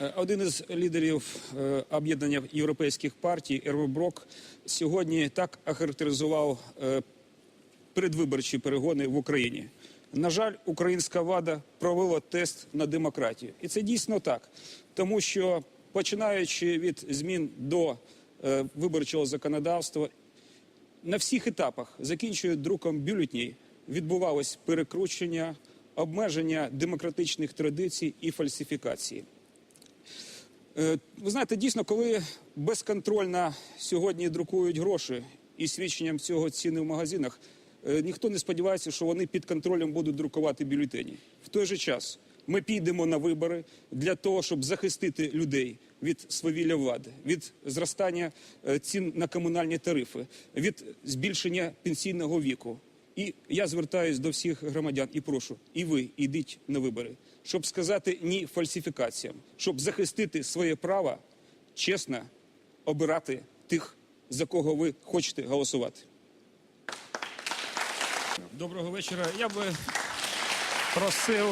Е, Один із лідерів е, об'єднання європейських партій Ерво Брок сьогодні так охарактеризував е, передвиборчі перегони в Україні. На жаль, українська влада провела тест на демократію, і це дійсно так, тому що починаючи від змін до виборчого законодавства, на всіх етапах, закінчує друком бюлетнів, відбувалось перекручення, обмеження демократичних традицій і фальсифікації. Е, Ви знаєте, дійсно, коли безконтрольно сьогодні друкують гроші і свідченням цього ціни в магазинах, е, ніхто не сподівається, що вони під контролем будуть друкувати бюлетені. В той же час ми підемо на вибори для того, щоб захистити людей від свавілля влади, від зростання е, цін на комунальні тарифи, від збільшення пенсійного віку. І я звертаюся до всіх громадян і прошу, і ви йдіть на вибори, щоб сказати ні фальсифікаціям, щоб захистити своє право чесно обирати тих, за кого ви хочете голосувати. Доброго вечора. Я би просив,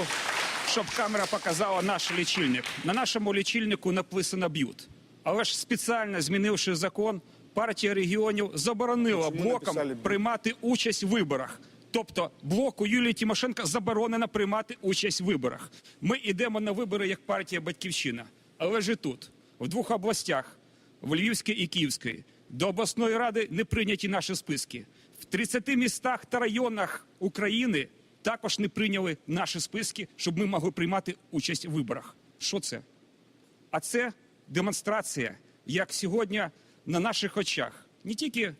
щоб камера показала наш лічильник. На нашому лічильнику написано б'ют. Але ж спеціально змінивши закон, партія регіонів заборонила «б'ют»? приймати участь в виборах. Тобто блоку Юлії Тимошенко заборонено приймати участь в виборах. Ми йдемо на вибори як партія Батьківщина. Але ж і тут, в двох областях, в Львівській і Київській, до обласної ради не прийняті наші списки. В 30 містах та районах України також не прийняли наші списки, щоб ми могли приймати участь в виборах. Що це? А це демонстрація, як сьогодні на наших очах не тільки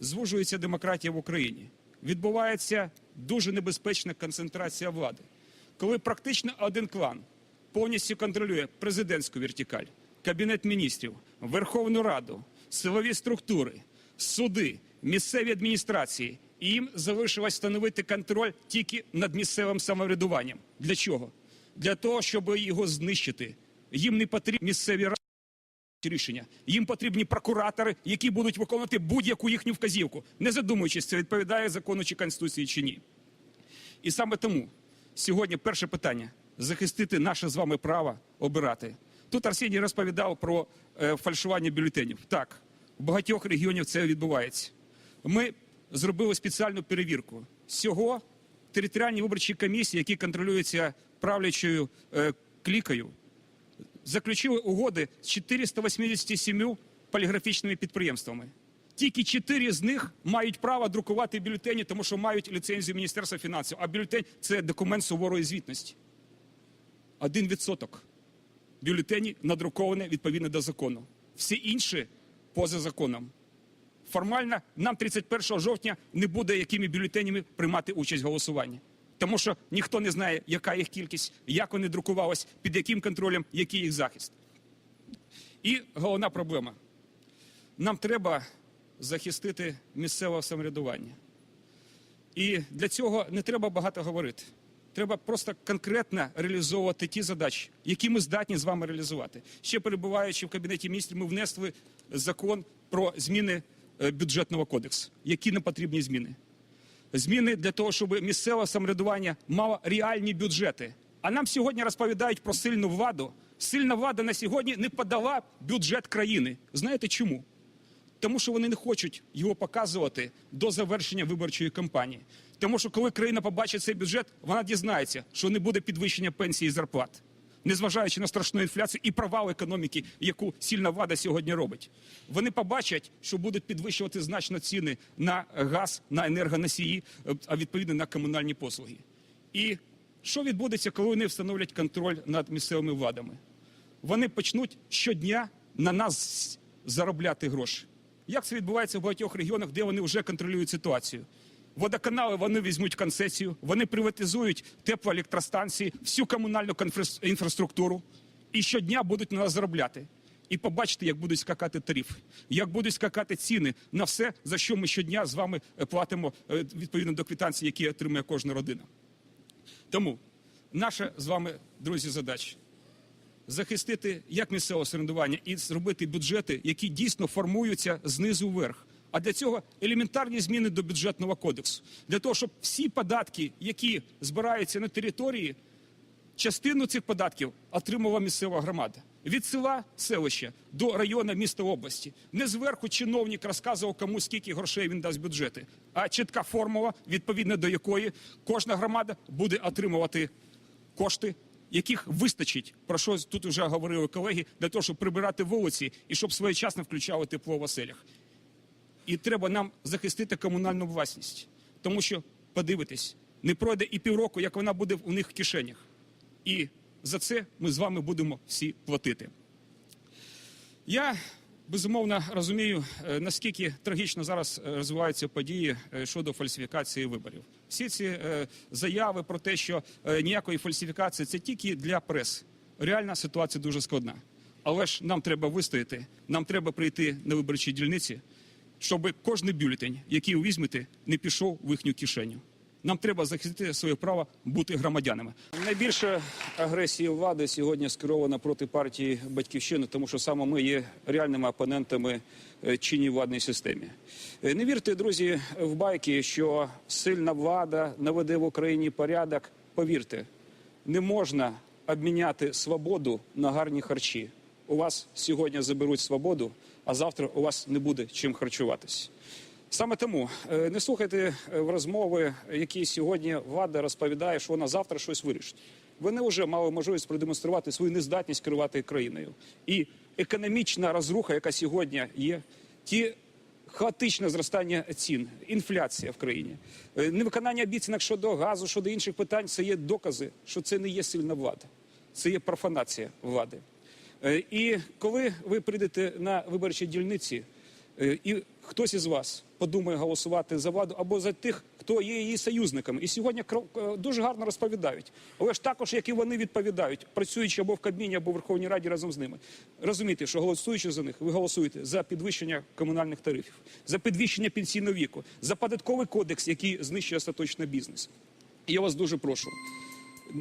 звужується демократія в Україні, відбувається дуже небезпечна концентрація влади, коли практично один клан повністю контролює президентську вертикаль, кабінет міністрів, Верховну Раду, силові структури, суди, місцеві адміністрації. І їм залишилось встановити контроль тільки над місцевим самоврядуванням. Для чого? Для того, щоб його знищити. Їм не потрібні місцеві ради рішення. Їм потрібні прокуратори, які будуть виконувати будь-яку їхню вказівку, не задумуючись, це відповідає закону чи конституції чи ні. І саме тому сьогодні перше питання захистити наше з вами право обирати. Тут Арсеній розповідав про е, фальшування бюлетенів. Так, в багатьох регіонів це відбувається. Ми зробили спеціальну перевірку. Всього територіальні виборчі комісії, які контролюються правлячою е, клікою, заключили угоди з 487 поліграфічними підприємствами. Тільки 4 з них мають право друкувати бюлетені, тому що мають ліцензію Міністерства фінансів. А бюлетень це документ суворої звітності. Один відсоток бюлетені надруковані відповідно до закону. Всі інші поза законом. Формально нам 31 жовтня не буде якими бюлетенями приймати участь в голосуванні. Тому що ніхто не знає, яка їх кількість, як вони друкувались, під яким контролем, який їх захист. І головна проблема. Нам треба захистити місцеве самоврядування. І для цього не треба багато говорити. Треба просто конкретно реалізовувати ті задачі, які ми здатні з вами реалізувати. Ще перебуваючи в кабінеті міністрів, ми внесли закон про зміни е, бюджетного кодексу, які не потрібні зміни. Зміни для того, щоб місцеве самоврядування мало реальні бюджети. А нам сьогодні розповідають про сильну владу. Сильна влада на сьогодні не подала бюджет країни. Знаєте чому? Тому що вони не хочуть його показувати до завершення виборчої кампанії. Тому що коли країна побачить цей бюджет, вона дізнається, що не буде підвищення пенсій і зарплат, незважаючи на страшну інфляцію і провал економіки, яку сильна влада сьогодні робить. Вони побачать, що будуть підвищувати значно ціни на газ, на енергоносії, е, а відповідно на комунальні послуги. І що відбудеться, коли вони встановлять контроль над місцевими владами? Вони почнуть щодня на нас заробляти гроші. Як це відбувається в багатьох регіонах, де вони вже контролюють ситуацію? Водоканали вони візьмуть концесію, вони приватизують теплоелектростанції, всю комунальну інфраструктуру і щодня будуть на нас заробляти. І побачите, як будуть скакати тарифи, як будуть скакати ціни на все, за що ми щодня з вами е, платимо е, відповідно до квитанцій, які отримує кожна родина. Тому наша з вами, друзі, задача захистити як місцеве самоврядування і зробити бюджети, які дійсно формуються знизу вверх. А для цього елементарні зміни до бюджетного кодексу, для того, щоб всі податки, які збираються на території, частину цих податків отримувала місцева громада. Від села селища до району міста області. Не зверху чиновник розказував, кому скільки грошей він дасть бюджети, а чітка формула, відповідно до якої кожна громада буде отримувати кошти, яких вистачить, про що тут вже говорили колеги, для того, щоб прибирати вулиці і щоб своєчасно включали тепло в оселях. І треба нам захистити комунальну власність, тому що подивитись, не пройде і півроку, як вона буде у них в кишенях. І за це ми з вами будемо всі платити. Я безумовно розумію, е, наскільки трагічно зараз е, розвиваються події е, щодо фальсифікації виборів. Всі ці заяви про те, що ніякої фальсифікації це тільки для преси. Реальна ситуація дуже складна. Але ж нам треба вистояти, нам треба прийти на виборчі дільниці, щоб кожен бюлетень, який ви візьмете, не пішов в їхню кишеню. Нам треба захистити своє право бути громадянами. Найбільше агресії влади сьогодні скерована проти партії Батьківщини, тому що саме ми є реальними опонентами е, чинній владній системі. Е, Не вірте, друзі, в байки, що сильна влада наведе в Україні порядок. Повірте, не можна обміняти свободу на гарні харчі. У вас сьогодні заберуть свободу, а завтра у вас не буде чим харчуватись. Саме тому е, не слухайте е, в розмови, які сьогодні влада розповідає, що вона завтра щось вирішить. Вони вже мали можливість продемонструвати свою нездатність керувати країною. І економічна розруха, яка сьогодні є, ті хаотичне зростання цін, інфляція в країні, е, невиконання обіцянок щодо газу, щодо інших питань це є докази, що це не є сильна влада, це є профанація влади. Е, І коли ви прийдете на виборчі дільниці, е, і хтось із вас подумає голосувати за владу або за тих, хто є її союзниками. І сьогодні е, дуже гарно розповідають. Але ж також, як і вони відповідають, працюючи або в Кабміні, або в Верховній Раді разом з ними. Розумієте, що голосуючи за них, ви голосуєте за підвищення комунальних тарифів, за підвищення пенсійного віку, за податковий кодекс, який знищує остаточно бізнес. Я вас дуже прошу,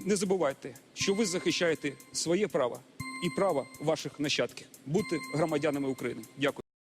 не забувайте, що ви захищаєте своє право і права ваших нащадків бути громадянами України. Дякую.